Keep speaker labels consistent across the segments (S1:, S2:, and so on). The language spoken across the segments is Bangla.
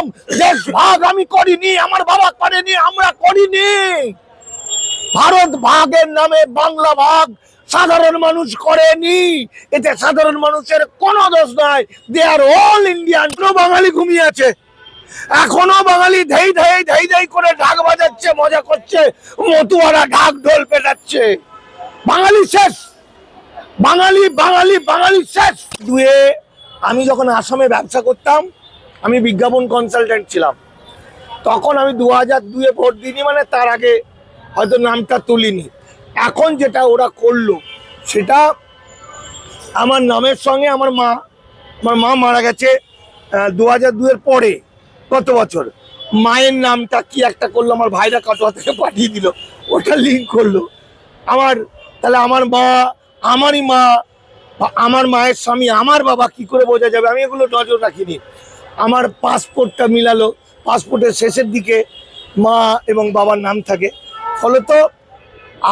S1: বলেছিলাম দেশ ভাগ আমি করিনি, আমার বাবা করেনি, আমরা করিনি। ভারত ভাগের নামে বাংলা ভাগ সাধারণ মানুষ করেনি। এতে সাধারণ মানুষের কোনো দোষ নাই। দে আর অল ইন্ডিয়ান কোনো বাঙালি ঘুমিয়ে আছে। এখনও বাঙালি ধেই ধেই ধেই ধেই করে ঢাক বাজাচ্ছে, মজা করছে, মতুয়ারা ঢাক ঢোল পেটাচ্ছে। বাঙালি শেষ। বাঙালি বাঙালি বাঙালি শেষ। দুয়ে, আমি যখন আসামে ব্যবসা করতাম আমি বিজ্ঞাপন কনসালটেন্ট ছিলাম। তখন আমি দু হাজার দুয়ে ভোট দিইনি মানে তার আগে হয়তো নামটা তুলিনি। এখন যেটা ওরা করল, সেটা আমার নামের সঙ্গে আমার মা আমার মা মারা গেছে দু হাজার দুয়ের পরে, গত বছর। মায়ের নামটা কি একটা করল, আমার ভাইরা কাটোয়া থেকে পাঠিয়ে দিল, ওটা লিঙ্ক করল। আমার, তাহলে আমার মা, আমারই মা আমার মায়ের স্বামী, আমার বাবা কি করে বোঝা যাবে? আমি এগুলো নজর রাখিনি। আমার পাসপোর্টটা মিলালো। পাসপোর্টের শেষের দিকে মা এবং বাবার নাম থাকে। ফলত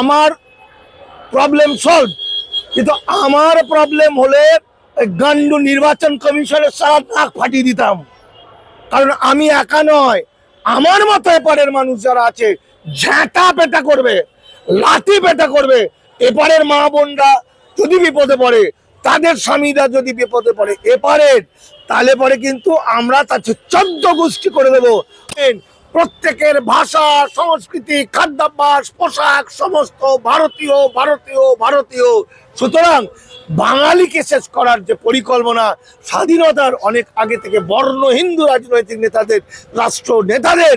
S1: আমার প্রবলেম সলভ কিন্তু আমার প্রবলেম হলে গান্ডু নির্বাচন কমিশনের সারা নাক ফাটিয়ে দিতাম। কারণ আমি একা নয়, আমার মতো এপারের মানুষ যারা আছে, ঝাঁটা পেটা করবে, লাঠি পেটা করবে, এপারের মা বোনরা যদি বিপদে পড়ে তাদের স্বামীরা যদি বিপদে পড়ে এপারের তাহলে পরে কিন্তু আমরা তার চোদ্দ গোষ্ঠী করে দেবো। প্রত্যেকের ভাষা, সংস্কৃতি, খাদ্যাভ্যাস, পোশাক, সমস্ত ভারতীয় ভারতীয় ভারতীয়। সুতরাং বাঙালিকে শেষ করার যে পরিকল্পনা, স্বাধীনতার অনেক আগে থেকে বর্ণ হিন্দু রাজনৈতিক নেতাদের, রাষ্ট্র নেতাদের,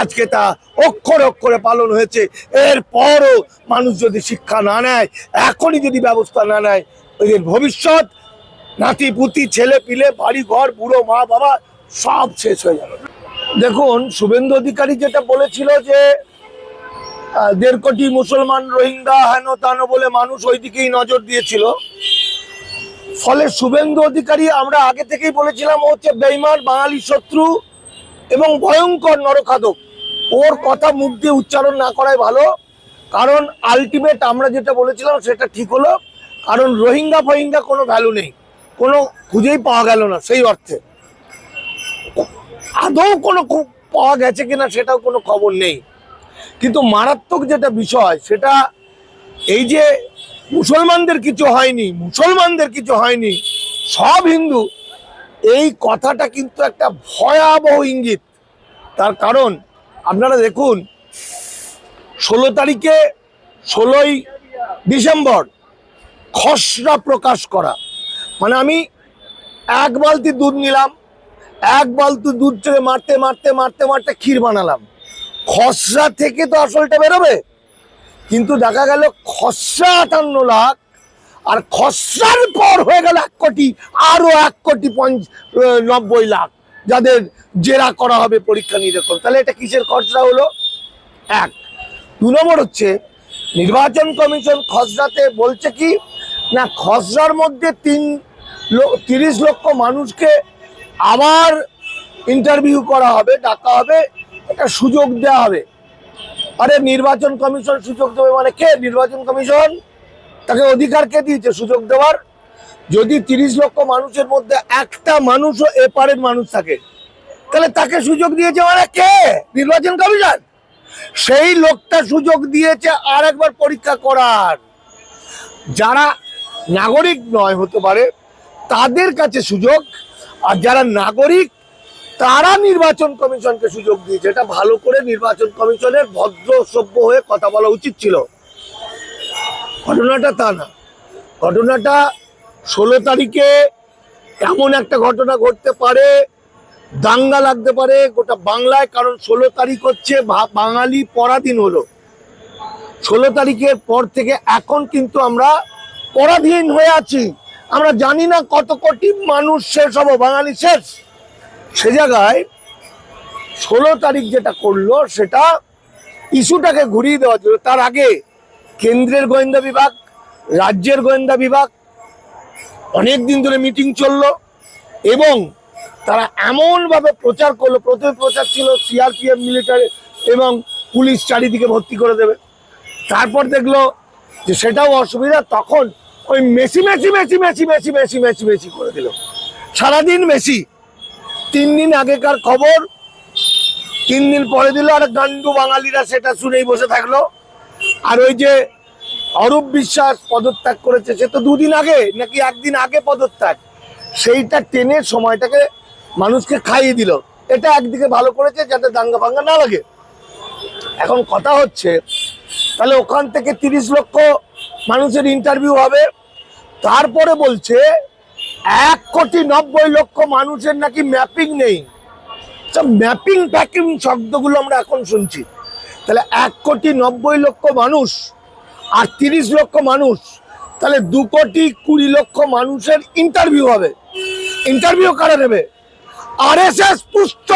S1: আজকে তা অক্ষর অক্ষরে পালন হয়েছে। এরপরও মানুষ যদি শিক্ষা না নেয়, এখনই যদি ব্যবস্থা না নেয় ওদের ভবিষ্যৎ নাতি পুতি ছেলে পিলে বাড়ি ঘর বুড়ো মা বাবা সব শেষ হয়ে যাবে। দেখুন, শুভেন্দু অধিকারী যেটা বলেছিল যে দেড় কোটি মুসলমান রোহিঙ্গা হেন তেন বলে মানুষ ওই দিকেই নজর দিয়েছিল। ফলে শুভেন্দু অধিকারী আমরা আগে থেকেই বলেছিলাম, ও হচ্ছে বেইমান, বাঙালি শত্রু এবং ভয়ঙ্কর নরখাদক। ওর কথা মুখ দিয়ে উচ্চারণ না করাই ভালো, কারণ আলটিমেট আমরা যেটা বলেছিলাম সেটা ঠিক হলো, কারণ রোহিঙ্গা ফহিঙ্গা কোনো ভ্যালু নেই, কোনো খুঁজেই পাওয়া গেল না সেই অর্থে। আদৌ কোনো পাওয়া গেছে কিনা সেটাও কোনো খবর নেই। কিন্তু মারাত্মক যেটা বিষয়, সেটা এই যে মুসলমানদের কিছু হয়নি, মুসলমানদের কিছু হয়নি, সব হিন্দু, এই কথাটা কিন্তু একটা ভয়াবহ ইঙ্গিত। তার কারণ, আপনারা দেখুন, ষোলো তারিখে ষোলোই ডিসেম্বর খসড়া প্রকাশ করা। মানে আমি এক বালতি দুধ নিলাম এক বালতি দুধ থেকে মারতে মারতে মারতে মারতে ক্ষীর বানালাম। খসড়া থেকে তো আসলটা বেরোবে। কিন্তু দেখা গেল খসড়া আটান্ন লাখ, আর খসড়ার পর হয়ে গেল এক কোটি, আরও এক কোটি পঞ্চ নব্বই লাখ। যাদের জেরা করা হবে পরীক্ষা নিরীক্ষণ। তাহলে এটা কিসের খসড়া হলো? এক। দু নম্বর হচ্ছে, নির্বাচন কমিশন খসড়াতে বলছে কি, না খসড়ার মধ্যে তিন তিরিশ লক্ষ মানুষকে আবার ইন্টারভিউ করা হবে, ডাকা হবে, একটা সুযোগ দেওয়া হবে। আরে নির্বাচন কমিশন সুযোগ দেবে মানে কে? নির্বাচন কমিশন? তাকে অধিকার কে দিয়েছে সুযোগ দেওয়ার? যদি তিরিশ লক্ষ মানুষের মধ্যে একটা মানুষও এপারের মানুষ থাকে, তাহলে তাকে সুযোগ দিয়েছে মানে কে? নির্বাচন কমিশন। সেই লোকটা সুযোগ দিয়েছে আর একবার পরীক্ষা করার। যারা নাগরিক নয় হতে পারে, তাদের কাছে সুযোগ আর যারা নাগরিক, তারা নির্বাচন কমিশনকে সুযোগ দিয়েছে। এটা ভালো করে নির্বাচন কমিশনের ভদ্র, সভ্য হয়ে কথা বলা উচিত ছিল। ঘটনাটা তা না। ঘটনাটা ষোলো তারিখে এমন একটা ঘটনা ঘটতে পারে, দাঙ্গা লাগতে পারে গোটা বাংলায়, কারণ ষোলো তারিখ হচ্ছে বাঙালি পরাধীন হলো। ষোলো তারিখের পর থেকে এখন কিন্তু আমরা পরাধীন হয়ে আছি। আমরা জানি না কত কোটি মানুষ শেষ হব, বাঙালি শেষ। সে জায়গায় ষোলো তারিখ যেটা করল, সেটা ইস্যুটাকে ঘুরিয়ে দেওয়া ছিল তার আগে কেন্দ্রের গোয়েন্দা বিভাগ, রাজ্যের গোয়েন্দা বিভাগ, অনেক দিন ধরে মিটিং চলল এবং তারা এমনভাবে প্রচার করল, প্রথমে প্রচার ছিল সিআরপিএফ, মিলিটারি এবং পুলিশ চারিদিকে ভর্তি করে দেবে। তারপর দেখল যে সেটাও অসুবিধা, তখন ওই messy messy messy messy messy messy messy messy করে দিল। সারাদিন মেসি। তিন দিন আগেকার খবর। তিন দিন পরে দিল আর গান্ডু বাঙালিরা সেটা শুনেই বসে থাকল। আর ওই যে অরূপ বিশ্বাস পদত্যাগ করেছে, সে তো দুদিন আগে, নাকি একদিন আগে পদত্যাগ। সেইটা টেনে সময়টাকে মানুষকে খাইয়ে দিল। এটা একদিকে ভালো করেছে যাতে দাঙ্গা ফাঙ্গা না লাগে। এখন কথা হচ্ছে, তাহলে ওখান থেকে তিরিশ লক্ষ মানুষের ইন্টারভিউ হবে। তারপরে বলছে, এক কোটি নব্বই লক্ষ মানুষের নাকি ম্যাপিং নেই। ম্যাপিং প্যাকিং শব্দগুলো আমরা এখন শুনছি। তাহলে এক কোটি নব্বই লক্ষ মানুষ আর তিরিশ লক্ষ মানুষ, তাহলে দু কোটি কুড়ি লক্ষ মানুষের ইন্টারভিউ হবে। ইন্টারভিউ কারা নেবে? আর এস এস পুষ্ট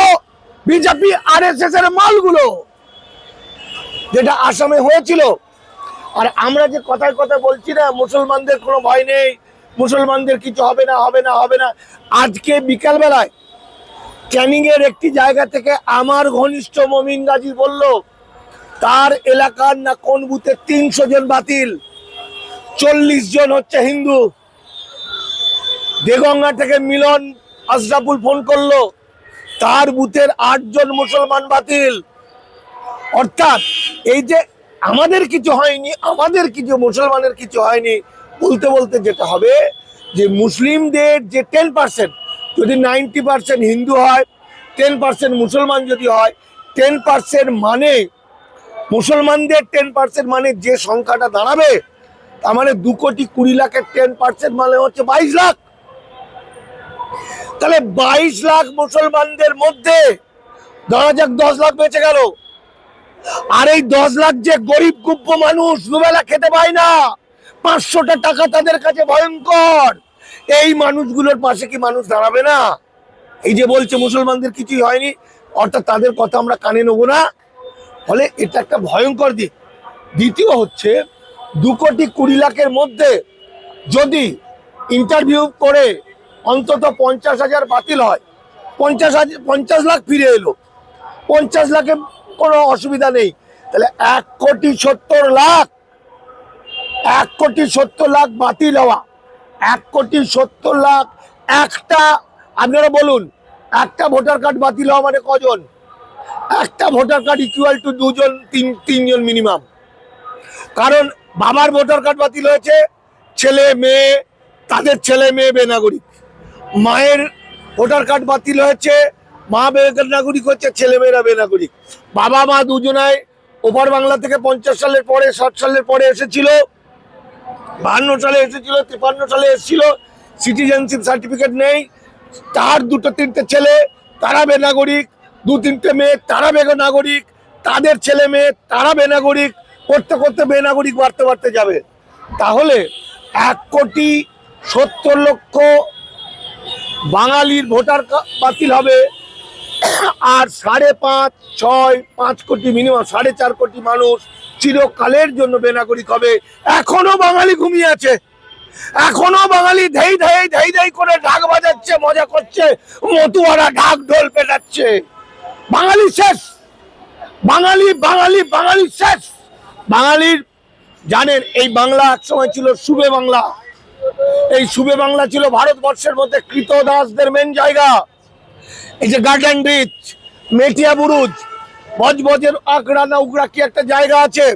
S1: বিজেপি আর এস এস এর মালগুলো, যেটা আসামে হয়েছিল। আর আমরা যে কথায় কথা বলছি না, মুসলমানদের কোনো ভয় নেই, মুসলমানদের কিছু হবে না হবে না হবে না। আজকে বিকালবেলায় ক্যানিং এর একটি জায়গা থেকে আমার ঘনিষ্ঠ মমিন গাজী বলল, তার এলাকার না কোন বুথে তিনশো জন বাতিল, চল্লিশ জন হচ্ছে হিন্দু। দেগঙ্গা থেকে মিলন আশরাফুল ফোন করল, তার বুথের আটজন মুসলমান বাতিল। অর্থাৎ এই যে আমাদের কিছু হয়নি, আমাদের কিছু মুসলমানের কিছু হয়নি। বলতে বলতে যেটা হবে যে মুসলিমদের যে টেন পার্সেন্ট যদি নাইনটি পার্সেন্ট হিন্দু হয় টেন পার্সেন্ট মুসলমান যদি হয় টেন পার্সেন্ট মানে মুসলমানদের টেন পার্সেন্ট মানে যে সংখ্যাটা দাঁড়াবে, তার মানে দু কোটি কুড়ি লাখের টেন পার্সেন্ট মানে হচ্ছে বাইশ লাখ। তাহলে বাইশ লাখ মুসলমানদের মধ্যে ধরা যাক দশ লাখ বেঁচে গেল। আর এই দশ লাখ যে গরিব গুপ্প মানুষ দুবেলা খেতে পায় না, পাঁচশোটা টাকা তাদের কাছে ভয়ঙ্কর। এই মানুষগুলোর পাশে কি মানুষ দাঁড়াবে না? এই যে বলছে, মুসলমানদের কিছুই হয়নি, অর্থাৎ তাদের কথা আমরা কানে নেব না। ফলে এটা একটা ভয়ঙ্কর দিক। দ্বিতীয় হচ্ছে, দু কোটি কুড়ি লাখের মধ্যে যদি ইন্টারভিউ করে অন্তত পঞ্চাশ হাজার বাতিল হয়, পঞ্চাশ হাজার, পঞ্চাশ লাখ ফিরে এলো, পঞ্চাশ লাখে কোনো অসুবিধা নেই। তাহলে এক কোটি সত্তর লাখ, এক কোটি সত্তর লাখ বাতিল হওয়া। এক কোটি সত্তর লাখ, একটা, আপনারা বলুন, একটা ভোটার কার্ড বাতিল হওয়া মানে কজন? একটা ভোটার কার্ড ইকুয়াল টু দুজন, তিন, তিনজন মিনিমাম কারণ বাবার ভোটার কার্ড বাতিল হয়েছে, ছেলে, মেয়ে, তাদের ছেলে, মেয়ে, বেনাগরিক। মায়ের ভোটার কার্ড বাতিল হয়েছে মা বেনাগরিক হচ্ছে, ছেলে মেয়েরা বেনাগরিক বাবা মা দুজনায় ওপার বাংলা থেকে পঞ্চাশ সালের পরে, ষাট সালের পরে এসেছিল, বাহান্ন সালে এসেছিল, তিপ্পান্ন সালে এসেছিল সিটিজেনশিপ সার্টিফিকেট নেই। তার দুটো তিনটে ছেলে, তারা বেনাগরিক দু তিনটে মেয়ে, তারা বেনাগরিক তাদের ছেলে মেয়ে, তারা বেনাগরিক করতে করতে বেনাগরিক বাড়তে বাড়তে যাবে। তাহলে এক কোটি সত্তর লক্ষ বাঙালির ভোটার বাতিল হবে। আর সাড়ে পাঁচ, ছয়, পাঁচ কোটি মিনিমাম সাড়ে চার কোটি মানুষ চিরকালের জন্য বেনাগরিক হবে। এখনও বাঙালি ঘুমিয়ে আছে। এখনও বাঙালি ধেই ধেই ধেই ধেই করে ঢাক বাজাচ্ছে, মজা করছে, মতুয়ারা ঢাক ঢোল পেটাচ্ছে। বাঙালি শেষ। বাঙালি বাঙালি বাঙালি শেষ। বাঙালির, জানেন, এই বাংলা একসময় ছিল সুবে বাংলা। এই সুবে বাংলা ছিল ভারতবর্ষের মধ্যে কৃতদাসদের মেন জায়গা। এই যে গার্ডেন ব্রিজ মেটিয়া বুরুজ বজবজের আকড়া না উগড়া কি একটা জায়গা আছে?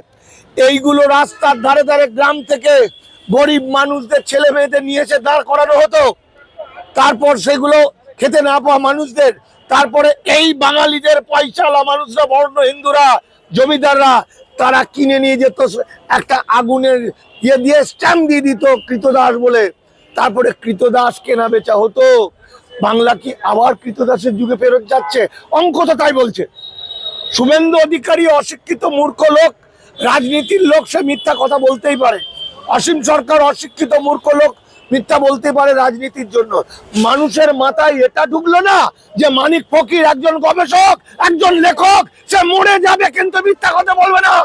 S1: এইগুলো রাস্তার ধারে ধারে গ্রাম থেকে গরিব মানুষদের ছেলে মেয়েদের নিয়ে এসে দাঁড় করানো হতো। তারপর সেগুলো খেতে না পাওয়া মানুষদের, তারপরে এই বাঙালিদের পয়সাওয়ালা মানুষরা, বর্ণ হিন্দুরা, জমিদাররা, তারা কিনে নিয়ে যেত, একটা আগুনের ইয়ে দিয়ে স্ট্যাম্প দিয়ে দিত কৃতদাস বলে। তারপরে কৃতদাস কেনা বেচা হতো। বাংলা কি আবার কৃতদাসের যুগে ফেরত যাচ্ছে? অঙ্ক তো তাই বলছে। শুভেন্দু অধিকারী অশিক্ষিত মূর্খ লোক, রাজনীতির লোক, সে মিথ্যা কথা বলতেই পারে। অসীম সরকার অশিক্ষিত মূর্খ লোক, মিথ্যা বলতে পারে রাজনীতির জন্য। মানুষের মাথায় এটা ঢুকলো না যে মানিক ফকির একজন গবেষক, একজন লেখক, সে মরে যাবে কিন্তু মিথ্যা কথা বলবে না।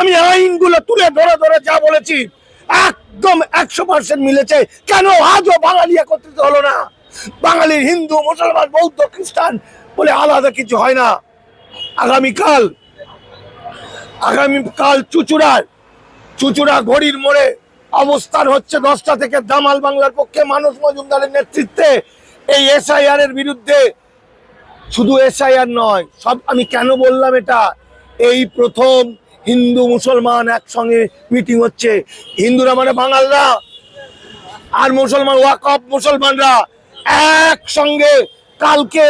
S1: আমি আইনগুলো তুলে ধরে ধরে যা বলেছি, একদম একশো পার্সেন্ট মিলেছে। কেন আজও বাঙালি একত্রিত হলো না? বাঙালির হিন্দু, মুসলমান, বৌদ্ধ, খ্রিস্টান বলে আলাদা কিছু হয় না। আগামীকাল আগামীকাল চুচুড়ার, চুচুড়া ঘড়ির মোড়ে অবস্থান হচ্ছে দশটা থেকে দামাল বাংলার পক্ষে মানুষ মজুমদারের নেতৃত্বে। এই এসআইআর এর বিরুদ্ধে শুধু এসআইআর নয়, সব আমি কেন বললাম এটা? এই প্রথম হিন্দু মুসলমান একসঙ্গে মিটিং হচ্ছে। হিন্দুরা মানে বাঙালরা, আর মুসলমান ওয়াকফ মুসলমানরা। একসঙ্গে কালকে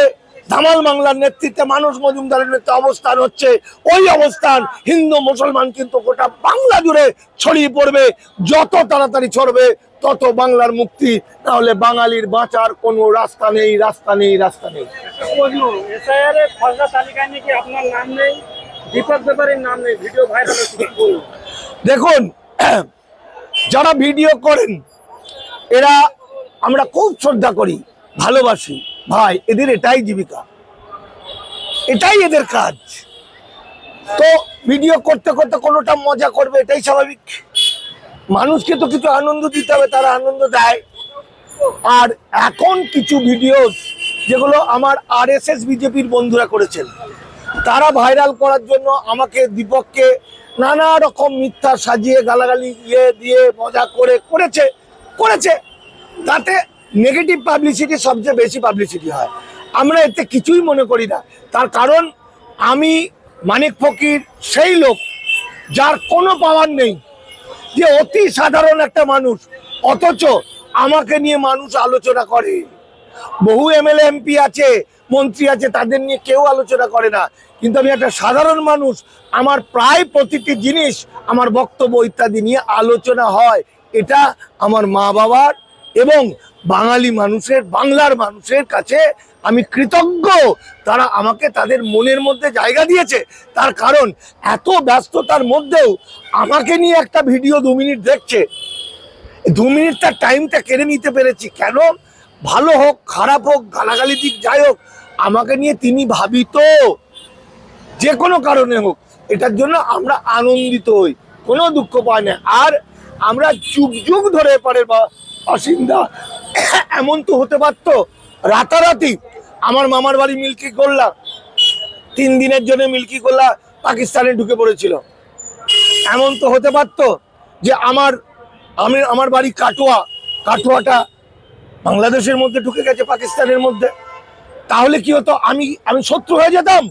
S1: ধামাল বাংলার নেতৃত্বে মানুষ মজুমদারের নেতৃত্বে অবস্থান হচ্ছে। ওই অবস্থান হিন্দু মুসলমান কিন্তু গোটা বাংলা জুড়ে ছড়িয়ে পড়বে। যত তাড়াতাড়ি ছড়বে তত বাংলার মুক্তি। তাহলে বাঙালির বাঁচার কোনো রাস্তা নেই রাস্তা নেই রাস্তা নেই। দেখুন যারা ভিডিও করেন এরা আমরা খুব শ্রদ্ধা করি, ভালোবাসি। ভাই, এদের এটাই জীবিকা। এটাই এদের কাজ। তো ভিডিও করতে করতে কোনোটা মজা করবে, এটাই স্বাভাবিক। মানুষকে তো কিছু আনন্দ দিতে হবে, তারা আনন্দ দেয়। আর এখন কিছু ভিডিও যেগুলো আমার আরএসএস বিজেপির বন্ধুরা করেছেন, তারা ভাইরাল করার জন্য আমাকে, দীপককে নানা রকম মিথ্যা সাজিয়ে, গালাগালি ইয়ে দিয়ে, মজা করে করেছে করেছে। তাতে নেগেটিভ পাবলিসিটি সবচেয়ে বেশি পাবলিসিটি হয়। আমরা এতে কিছুই মনে করি না। তার কারণ, আমি মানিক ফকির, সেই লোক যার কোনো পাওয়ার নেই। যে অতি সাধারণ একটা মানুষ, অথচ আমাকে নিয়ে মানুষ আলোচনা করে। বহু এমএলএ এমপি আছে, মন্ত্রী আছে, তাদের নিয়ে কেউ আলোচনা করে না। কিন্তু আমি একটা সাধারণ মানুষ, আমার প্রায় প্রতিটি জিনিস, আমার বক্তব্য ইত্যাদি নিয়ে আলোচনা হয়। এটা আমার মা বাবার এবং বাঙালি মানুষের, বাংলার মানুষের কাছে আমি কৃতজ্ঞ। তারা আমাকে তাদের মনের মধ্যে জায়গা দিয়েছে। তার কারণ এত ব্যস্ততার মধ্যেও আমাকে নিয়ে একটা ভিডিও দু মিনিট দেখছে। দু মিনিট তার টাইমটা কেড়ে নিতে পেরেছি। কেন? ভালো হোক, খারাপ হোক, গালাগালি দিক, যাই হোক, আমাকে নিয়ে তিনি ভাবিত। যে কোনো কারণে হোক, এটার জন্য আমরা আনন্দিত হই। কোনো দুঃখ পাই না। আর আমরা যুগ যুগ ধরে পারে বা বাসিন্দা এমন তো হতে পারতো। রাতারাতি আমার মামার বাড়ি মিল্কি গোল্লা, তিন দিনের জন্য মিল্কি গোল্লা পাকিস্তানে ঢুকে পড়েছিল। এমন তো হতে পারতো যে আমার, আমি, আমার বাড়ি কাটোয়া, কাটোয়াটা বাংলাদেশের মধ্যে ঢুকে গেছে পাকিস্তানের মধ্যে। তাহলে কি হতো? আমি আমি শত্রু হয়ে যেতাম?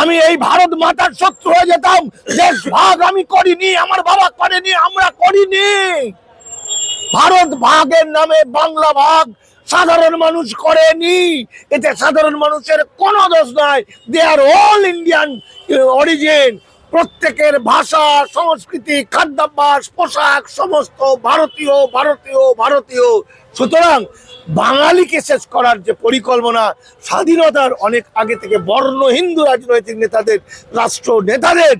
S1: আমি এই ভারত মাতার শত্রু হয়ে যেতাম? দেশ ভাগ আমি করিনি, আমার বাবা করেনি, আমরা করিনি। ভারত ভাগের নামে বাংলা ভাগ সাধারণ মানুষ করেনি। এতে সাধারণ মানুষের কোনো দোষ নাই। They are all Indian origin প্রত্যেকের ভাষা, সংস্কৃতি, খাদ্যাভ্যাস, পোশাক, সমস্ত ভারতীয় ভারতীয় ভারতীয়। সুতরাং বাঙালিকে শেষ করার যে পরিকল্পনা, স্বাধীনতার অনেক আগে থেকে বর্ণ হিন্দু রাজনৈতিক নেতাদের, রাষ্ট্র নেতাদের,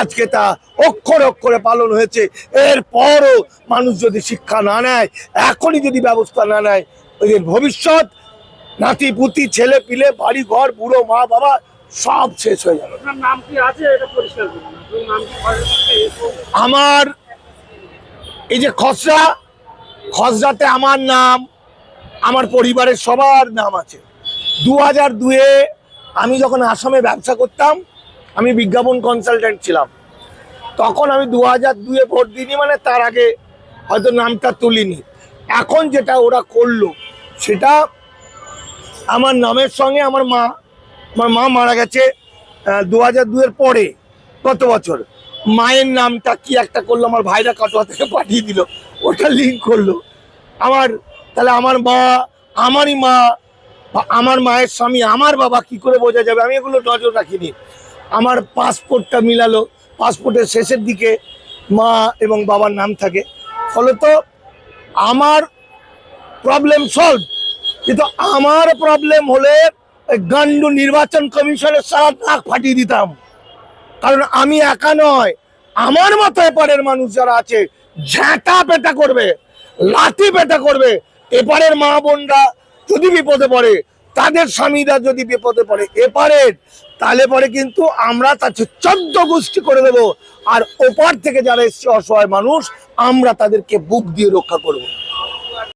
S1: আজকে তা অক্ষর অক্ষরে পালন হয়েছে। এরপরও মানুষ যদি শিক্ষা না নেয়, এখনই যদি ব্যবস্থা না নেয়, ওদের ভবিষ্যৎ নাতি পুতি ছেলে পিলে বাড়ি ঘর বুড়ো মা বাবা সব শেষ হয়ে যাবে? আমার এই যে খসড়া খসড়াতে আমার নাম আমার পরিবারের সবার নাম আছে। দু হাজার দুয়ে আমি যখন আসামে ব্যবসা করতাম আমি বিজ্ঞাপন কনসালট্যান্ট ছিলাম। তখন আমি দু হাজার দুয়ে ভোট দিইনি মানে তার আগে হয়তো নামটা তুলিনি। এখন যেটা ওরা করল সেটা আমার নামের সঙ্গে আমার মা আমার মা মারা গেছে দু হাজার দুয়ের পরে, গত বছর। মায়ের নামটা কি একটা করল, আমার ভাইরা কাটোয়া থেকে পাঠিয়ে দিল, ওটা লিঙ্ক করল। আমার, তাহলে আমার মা, আমারই মা আমার মায়ের স্বামী, আমার বাবা কি করে বোঝা যাবে? আমি এগুলো নজর রাখিনি। আমার পাসপোর্টটা মিলালো, পাসপোর্টের শেষের দিকে মা এবং বাবার নাম থাকে। ফলত আমার প্রবলেম সলভ কিন্তু আমার প্রবলেম হলে গান্ডু নির্বাচন কমিশনের সারা নাক ফাটিয়ে দিতাম। কারণ আমি একা নয়, আমার মতো এপারের মানুষ যারা আছে ঝ্যাঁটা পেটা করবে, লাঠি পেটা করবে। এপারের মা বোনরা যদি বিপদে পড়ে, তাদের স্বামীরা যদি বিপদে পড়ে, এপারের, তাহলে পরে কিন্তু আমরা তার চোদ্দ গোষ্ঠী করে দেব। আর ওপার থেকে যারা এসছে অসহায় মানুষ, আমরা তাদেরকে বুক দিয়ে রক্ষা করব।